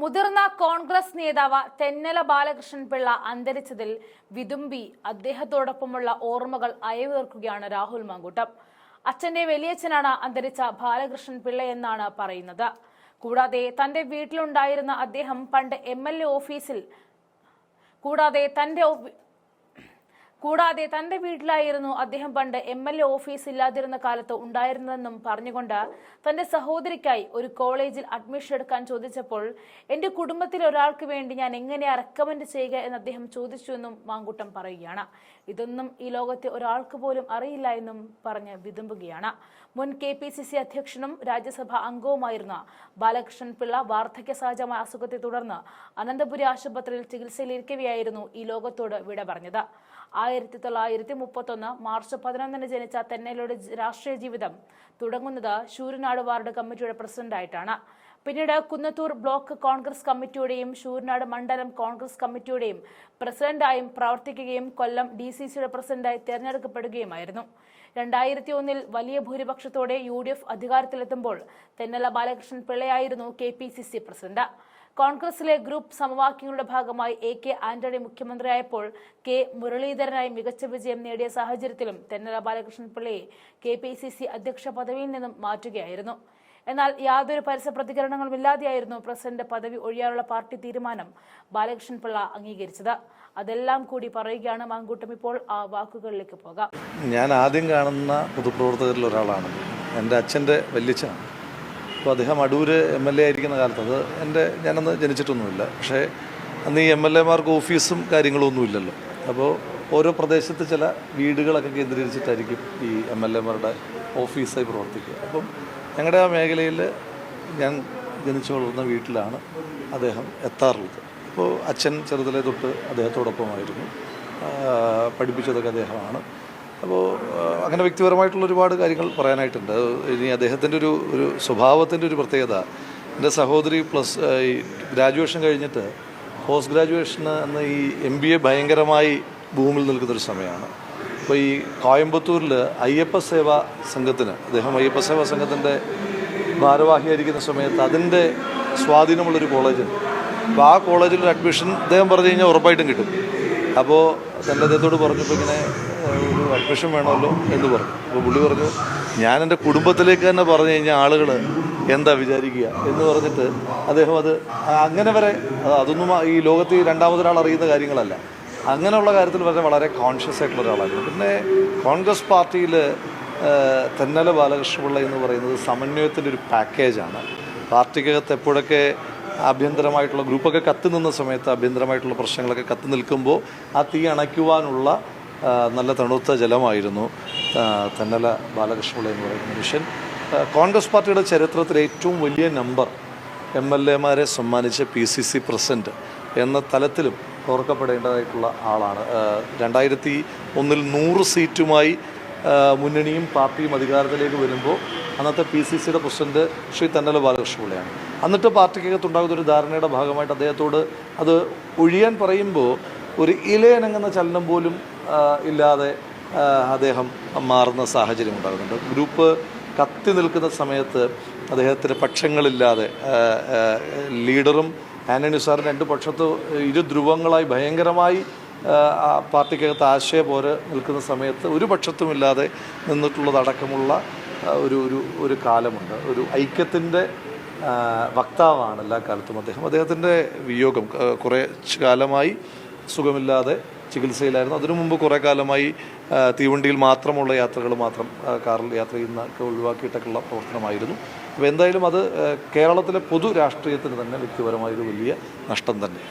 മുതിർന്ന കോൺഗ്രസ് നേതാവ് തെന്നല ബാലകൃഷ്ണൻ പിള്ള അന്തരിച്ചതിൽ വിതുമ്പി അദ്ദേഹത്തോടൊപ്പമുള്ള ഓർമ്മകൾ അയവേർക്കുകയാണ് രാഹുൽ മാങ്കൂട്ടം. അച്ഛന്റെ വലിയച്ഛനാണ് അന്തരിച്ച ബാലകൃഷ്ണൻ പിള്ള എന്നാണ് പറയുന്നത്. കൂടാതെ തന്റെ വീട്ടിലുണ്ടായിരുന്ന അദ്ദേഹം പണ്ട് എം ഓഫീസിൽ കൂടാതെ തന്റെ കൂടാതെ തന്റെ വീട്ടിലായിരുന്നു അദ്ദേഹം പണ്ട് എം എൽ എ ഓഫീസ് ഇല്ലാതിരുന്ന കാലത്ത് ഉണ്ടായിരുന്നതെന്നും പറഞ്ഞുകൊണ്ട് തന്റെ സഹോദരിക്കായി ഒരു കോളേജിൽ അഡ്മിഷൻ എടുക്കാൻ ചോദിച്ചപ്പോൾ എന്റെ കുടുംബത്തിലെ ഒരാൾക്ക് വേണ്ടി ഞാൻ എങ്ങനെയാ റെക്കമെൻഡ് ചെയ്യുക? എന്ന് അദ്ദേഹം ചോദിച്ചു എന്നും മാങ്കൂട്ടം പറയുകയാണ്. ഇതൊന്നും ഈ ലോകത്തെ ഒരാൾക്ക് പോലും അറിയില്ല എന്നും പറഞ്ഞ് വിതുമ്പുകയാണ്. മുൻ കെ പി സി സി അധ്യക്ഷനും രാജ്യസഭാ അംഗവുമായിരുന്ന ബാലകൃഷ്ണൻ പിള്ള വാർദ്ധക്യ സഹജമായ അസുഖത്തെ തുടർന്ന് അനന്തപുരി ആശുപത്രിയിൽ ചികിത്സയിലിരിക്കവെയായിരുന്നു ഈ ലോകത്തോട് വിട പറഞ്ഞത്. ആയിരത്തി തൊള്ളായിരത്തി മുപ്പത്തൊന്ന് മാർച്ച് പതിനൊന്നിന് ജനിച്ച തെന്നലയുടെ രാഷ്ട്രീയ ജീവിതം തുടങ്ങുന്നത് ശൂരനാട് വാർഡ് കമ്മിറ്റിയുടെ പ്രസിഡന്റായിട്ടാണ്. പിന്നീട് കുന്നത്തൂർ ബ്ലോക്ക് കോൺഗ്രസ് കമ്മിറ്റിയുടെയും ശൂരനാട് മണ്ഡലം കോൺഗ്രസ് കമ്മിറ്റിയുടെയും പ്രസിഡന്റായും പ്രവർത്തിക്കുകയും കൊല്ലം ഡി സി സിയുടെ പ്രസിഡന്റായി തെരഞ്ഞെടുക്കപ്പെടുകയുമായിരുന്നു. രണ്ടായിരത്തി ഒന്നിൽ വലിയ ഭൂരിപക്ഷത്തോടെ യു ഡി എഫ് അധികാരത്തിലെത്തുമ്പോൾ Thennala Balakrishnan പിള്ളയായിരുന്നു K P C C president. കോൺഗ്രസിലെ ഗ്രൂപ്പ് സമവാക്യങ്ങളുടെ ഭാഗമായി എ കെ ആന്റണി മുഖ്യമന്ത്രിയായപ്പോൾ കെ മുരളീധരനായി മികച്ച വിജയം നേടിയ സാഹചര്യത്തിലും തെന്നല ബാലകൃഷ്ണൻ പിള്ളയെ കെ പി സി സി അധ്യക്ഷ പദവിയിൽ നിന്നും മാറ്റുകയായിരുന്നു. എന്നാൽ യാതൊരു പരസ്യ പ്രതികരണങ്ങളും ഇല്ലാതെയായിരുന്നു പ്രസിഡന്റ് പദവി ഒഴിയാനുള്ള പാർട്ടി തീരുമാനം ബാലകൃഷ്ണൻ പിള്ള അംഗീകരിച്ചത്. അതെല്ലാം കൂടി പറയുകയാണ് മാങ്കൂട്ടം. ഇപ്പോൾ ആ വാക്കുകളിലേക്ക് പോകാം. ഞാൻ ആദ്യം കാണുന്ന പൊതുപ്രവർത്തകരിൽ ഒരാളാണ്. എന്റെ അച്ഛന്റെ വല്യച്ഛനാണ്. അപ്പോൾ അദ്ദേഹം അടൂർ എം എൽ എ ആയിരിക്കുന്ന കാലത്ത് അത് എന്റെ ഞാനന്ന് ജനിച്ചിട്ടൊന്നുമില്ല. പക്ഷേ അന്ന് ഈ എം എൽ എമാർക്ക് ഓഫീസും കാര്യങ്ങളും അപ്പോൾ ഓരോ പ്രദേശത്ത് ചില വീടുകളൊക്കെ കേന്ദ്രീകരിച്ചിട്ടായിരിക്കും ഈ എം എൽ എമാരുടെ ഓഫീസായി പ്രവർത്തിക്കുക. അപ്പം ഞങ്ങളുടെ ആ മേഖലയിൽ ഞാൻ ജനിച്ചു വളർന്ന വീട്ടിലാണ് അദ്ദേഹം എത്താറുള്ളത്. അപ്പോൾ അച്ഛൻ ചെറുതിലെ തൊട്ട് അദ്ദേഹത്തോടൊപ്പമായിരുന്നു. പഠിപ്പിച്ചതൊക്കെ അദ്ദേഹമാണ്. അപ്പോൾ അങ്ങനെ വ്യക്തിപരമായിട്ടുള്ള ഒരുപാട് കാര്യങ്ങൾ പറയാനായിട്ടുണ്ട്. ഇനി അദ്ദേഹത്തിന്റെ ഒരു ഒരു സ്വഭാവത്തിന്റെ ഒരു പ്രത്യേകത. എന്റെ സഹോദരി പ്ലസ് ഈ ഗ്രാജുവേഷൻ കഴിഞ്ഞിട്ട് പോസ്റ്റ് ഗ്രാജുവേഷന് എന്ന ഈ എം ബി എ ഭയങ്കരമായി ഭൂമിൽ നിൽക്കുന്നൊരു സമയമാണ്. അപ്പോൾ ഈ കോയമ്പത്തൂരിൽ അയ്യപ്പ സേവാ സംഘത്തിന് അദ്ദേഹം അയ്യപ്പ സേവാ സംഘത്തിന്റെ ഭാരവാഹിയായിരിക്കുന്ന സമയത്ത് അതിന്റെ സ്വാധീനമുള്ളൊരു കോളേജുണ്ട് അപ്പോൾ ആ കോളേജിൽ അഡ്മിഷൻ അദ്ദേഹം പറഞ്ഞു കഴിഞ്ഞാൽ ഉറപ്പായിട്ടും കിട്ടും. അപ്പോൾ തന്റെ അദ്ദേഹത്തോട് പറഞ്ഞപ്പോൾ ഇങ്ങനെ അഡ്മിഷൻ വേണമല്ലോ എന്ന് പറഞ്ഞു. അപ്പോൾ പുള്ളി പറഞ്ഞു ഞാൻ എന്റെ കുടുംബത്തിലേക്ക് തന്നെ പറഞ്ഞു കഴിഞ്ഞാൽ ആളുകൾ എന്താ വിചാരിക്കുക? എന്ന് പറഞ്ഞിട്ട് അദ്ദേഹം അത് അങ്ങനെ വരെ അതൊന്നും ഈ ലോകത്ത് രണ്ടാമതൊരാൾ അറിയുന്ന കാര്യങ്ങളല്ല. അങ്ങനെയുള്ള കാര്യത്തിൽ വരെ വളരെ കോൺഷ്യസ് ആയിട്ടുള്ള ഒരാളായിരുന്നു. പിന്നെ കോൺഗ്രസ് പാർട്ടിയിൽ തെന്നല ബാലകൃഷ്ണപിള്ള എന്ന് പറയുന്നത് സമന്വയത്തിന്റെ ഒരു പാക്കേജാണ് പാർട്ടിക്കകത്ത് എപ്പോഴൊക്കെ ആഭ്യന്തരമായിട്ടുള്ള ഗ്രൂപ്പൊക്കെ കത്തി നിന്ന സമയത്ത് ആഭ്യന്തരമായിട്ടുള്ള പ്രശ്നങ്ങളൊക്കെ കത്തി നിൽക്കുമ്പോൾ ആ തീ അണയ്ക്കുവാനുള്ള നല്ല തണുത്ത ജലമായിരുന്നു തന്നല ബാലകൃഷ്ണപിള്ള എന്ന് പറയുന്ന മനുഷ്യൻ. കോൺഗ്രസ് പാർട്ടിയുടെ ചരിത്രത്തിലെ ഏറ്റവും വലിയ നമ്പർ എം എൽ എമാരെ സമ്മാനിച്ച പി സി സി പ്രസിഡന്റ് എന്ന തലത്തിലും ഓർക്കപ്പെടേണ്ടതായിട്ടുള്ള ആളാണ്. രണ്ടായിരത്തി ഒന്നിൽ നൂറ് സീറ്റുമായി മുന്നണിയും പാർട്ടിയും അധികാരത്തിലേക്ക് വരുമ്പോൾ അന്നത്തെ പി സി സിയുടെ പ്രസിഡന്റ് ശ്രീ തന്നല ബാലകൃഷ്ണപിള്ളയാണ്. എന്നിട്ട് പാർട്ടിക്കകത്തുണ്ടാകുന്ന ഒരു ധാരണയുടെ ഭാഗമായിട്ട് അദ്ദേഹത്തോട് അത് ഒഴിയാൻ പറയുമ്പോൾ ഒരു ഇലയനങ്ങുന്ന ചലനം പോലും ഇല്ലാതെ അദ്ദേഹം മാറുന്ന സാഹചര്യം ഉണ്ടാകുന്നുണ്ട്. ഗ്രൂപ്പ് കത്തി നിൽക്കുന്ന സമയത്ത് അദ്ദേഹത്തിന് പക്ഷങ്ങളില്ലാതെ ലീഡറും ആന്റണി സാറും രണ്ട് പക്ഷത്ത് ഇരു ധ്രുവങ്ങളായി ഭയങ്കരമായി പാർട്ടിക്കകത്ത് ആശയ പോലെ നിൽക്കുന്ന സമയത്ത് ഒരു പക്ഷത്തുമില്ലാതെ നിന്നിട്ടുള്ളതടക്കമുള്ള ഒരു ഒരു ഒരു കാലമുണ്ട്. ഒരു ഐക്യത്തിന്റെ വക്താവാണ് എല്ലാ കാലത്തും അദ്ദേഹം. അദ്ദേഹത്തിന്റെ വിയോഗം കുറേ കാലമായി സുഖമില്ലാതെ ചികിത്സയിലായിരുന്നു. അതിനു മുമ്പ് കുറേ കാലമായി തീവണ്ടിയിൽ മാത്രമുള്ള യാത്രകൾ മാത്രം കാറിൽ യാത്ര ചെയ്യുന്നതൊക്കെ ഒഴിവാക്കിയിട്ടൊക്കെയുള്ള പ്രവർത്തനമായിരുന്നു. അപ്പോൾ എന്തായാലും അത് കേരളത്തിലെ പൊതു രാഷ്ട്രീയത്തിന് തന്നെ വ്യക്തിപരമായൊരു വലിയ നഷ്ടം തന്നെ